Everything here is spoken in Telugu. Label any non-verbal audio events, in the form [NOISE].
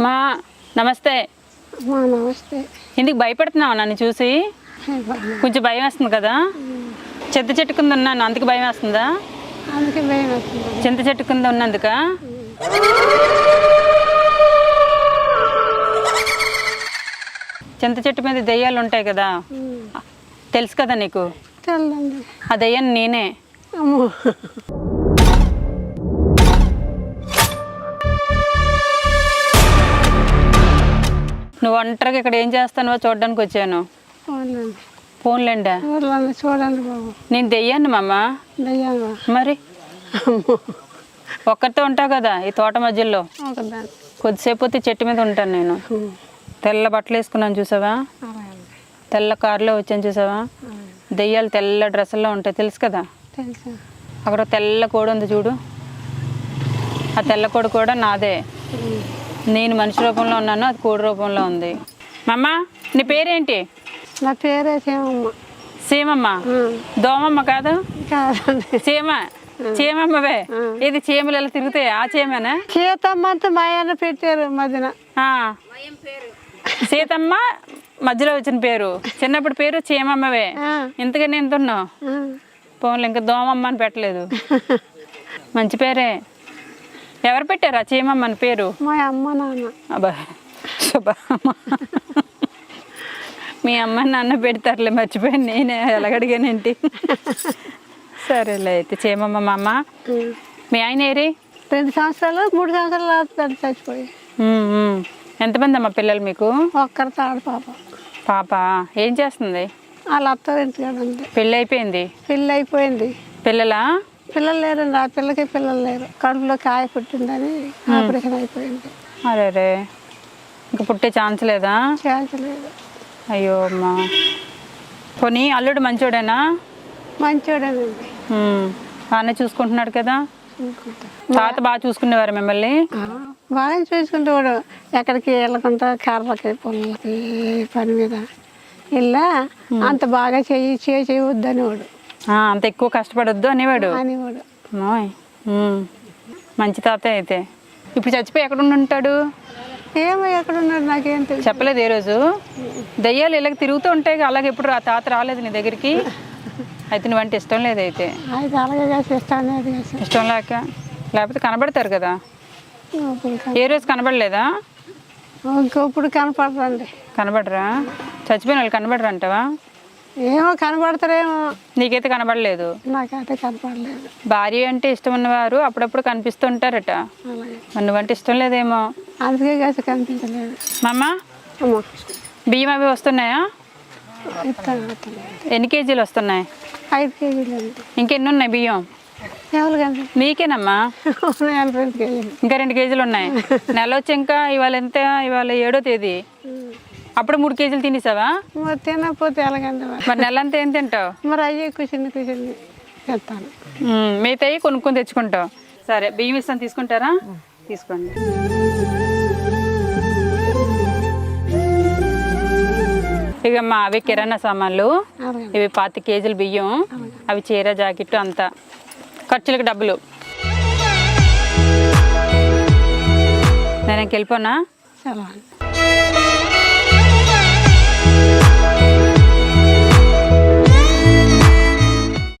మా నమస్తే. నమస్తే. ఇందుకు భయపడుతున్నావు నన్ను చూసి? కొంచెం భయం వేస్తుంది కదా? చింత చెట్టు కింద ఉన్నాను అందుకు భయం వేస్తుందా? చింత చెట్టు కింద ఉన్నందుక? చింత చెట్టు మీద దెయ్యాలు ఉంటాయి కదా? తెలుసు కదా నీకు? ఆ దెయ్యాన్ని నేనే. నువ్వు ఒంటరిగా ఇక్కడ ఏం చేస్తానో చూడడానికి వచ్చాను. చూడండి ఫోన్లేండా చూడండి చూడండి బాబు. నేను దెయ్యాన్ని మామ? మరి? ఒక్కరితో ఉంటావు కదా ఈ తోట మధ్యలో? కొద్దిసేపు పోతే చెట్టు మీద ఉంటాను నేను. తెల్ల బట్టలు వేసుకున్నాను చూసావా. తెల్ల కారులో వచ్చాను చూసావా. దెయ్యాలు తెల్ల డ్రెస్సుల్లో ఉంటాయి తెలుసు కదా? అక్కడ తెల్ల కోడి ఉంది చూడు. ఆ తెల్ల కోడి కూడా నాదే. నేను మనిషి రూపంలో ఉన్నాను అది కోడి రూపంలో ఉంది. మమ్మ నీ పేరేంటి? నా పేరే సేమమ్మ. సీమమ్మ. దోమమ్మ కాదు? చీమ. చీమమ్మవే. ఇది చీమలు ఇలా తిరుగుతాయి? ఆ చీమనా? సీతమ్మ అంతా మా ఆయన పెట్టారు మధ్యన. సీతమ్మ మధ్యలో వచ్చిన పేరు. చిన్నప్పుడు పేరు చీమమ్మవే. ఎంత ఉన్నావు ఆ. పోన్లే ఇంకా దోమమ్మ అని పెట్టలేదు. [LAUGHS] మంచి పేరే. ఎవరు పెట్టారు? ఆ చీమమ్మ అని పేరు? మా అమ్మ నాన్న. అబ్బా మీ అమ్మ నాన్న పెడతారులే మర్చిపోయాను నేనే ఎలాగడిగానేంటి సరేలే అయితే చీమమ్మ మా అమ్మ. మీ ఆయన ఏరి? రెండు సంవత్సరాలు మూడు సంవత్సరాలు అవుతుంది చచ్చిపోయి. ఎంతమంది అమ్మ పిల్లలు మీకు? ఒక్కరి తాడు పాప. పాప. ఏం చేస్తుంది? వాళ్ళ ఉంది. పెళ్ళి అయిపోయింది? పెళ్ళి అయిపోయింది. పిల్లలా? పిల్లలు లేరండి ఆ పిల్లకి పిల్లలు లేరు. కడుపులో కాయ పుట్టిందని ఆపరేషన్ అయిపోయింది. అరే రే ఇంకా పుట్టే ఛాన్స్ లేదా? ఛాన్స్ లేదు. అయ్యో అమ్మా. పోనీ అల్లుడు మంచోడేనా? మంచోడేనండి. ఉమ్, బాగానే చూసుకుంటున్నాడు కదా? అనుకుంటా తాత బాగా చూసుకునేవారు మిమ్మల్ని? బాగా చూసుకుంటాడు ఎక్కడికి వెళ్ళకుండా కర్రలకి పొలలకి పని మీద ఇలా అంత బాగా చెయ్యి చేయి చేయవద్దనేవాడు ఆ, అంత ఎక్కువ కష్టపడొద్దు అనేవాడు. మంచి తాత అయితే. ఇప్పుడు చచ్చిపోయి ఎక్కడ ఉంటాడు ఏమో ఎక్కడ ఉన్నాడు నాకేం తెలుసు. చెప్పలేదు ఏ రోజు? దయ్యాలు ఇలాగ తిరుగుతూ ఉంటాయి అలాగే ఎప్పుడు ఆ తాత రాలేదు నీ దగ్గరికి? అయితే నువ్వంటే ఇష్టం లేదైతే ఇష్టం లేక? లేకపోతే కనబడతారు కదా? ఏ రోజు కనబడలేదా? ఇంకొప్పుడు కనపడరండి కనబడరా? చచ్చిపోయిన వాళ్ళు కనబడరు అంటావా ఏమో కనపడతారేమో నీకైతే కనబడలేదు? నాకైతే కనపడలేదు. భార్య అంటే ఇష్టం ఉన్నవారు అప్పుడప్పుడు కనిపిస్తుంటారట. నువ్వంటే ఇష్టం లేదేమో. అందుకే కనిపించలేదు. మామ బియ్యం అవి వస్తున్నాయా. ఎన్ని కేజీలు వస్తున్నాయి? ఐదు కేజీలు ఇంకెన్ని ఉన్నాయి బియ్యం? మీకేనమ్మా? ఇంకా రెండు కేజీలు ఉన్నాయి. నెల వచ్చి ఇంకా ఇవాళ ఎంత? ఇవాళ ఏడో తేదీ. అప్పుడు మూడు కేజీలు తినేసావా? మరి తినకపోతే ఎలాగండి మరి? మరి నెల అంతా ఏం తింటావు? మరి అయ్యే కూర్చుని కూర్చుని చెప్తాను మిగతాయి కొనుక్కొని తెచ్చుకుంటావు. సరే బియ్యం ఇస్తాను తీసుకుంటారా? తీసుకోండి. ఇక మా అవి కిరాణా సామాన్లు ఇవి పాతి కేజీలు బియ్యం అవి చీర జాకెట్ అంతా. ఖర్చులకు డబ్బులు. నేను వెళ్ళిపోనా?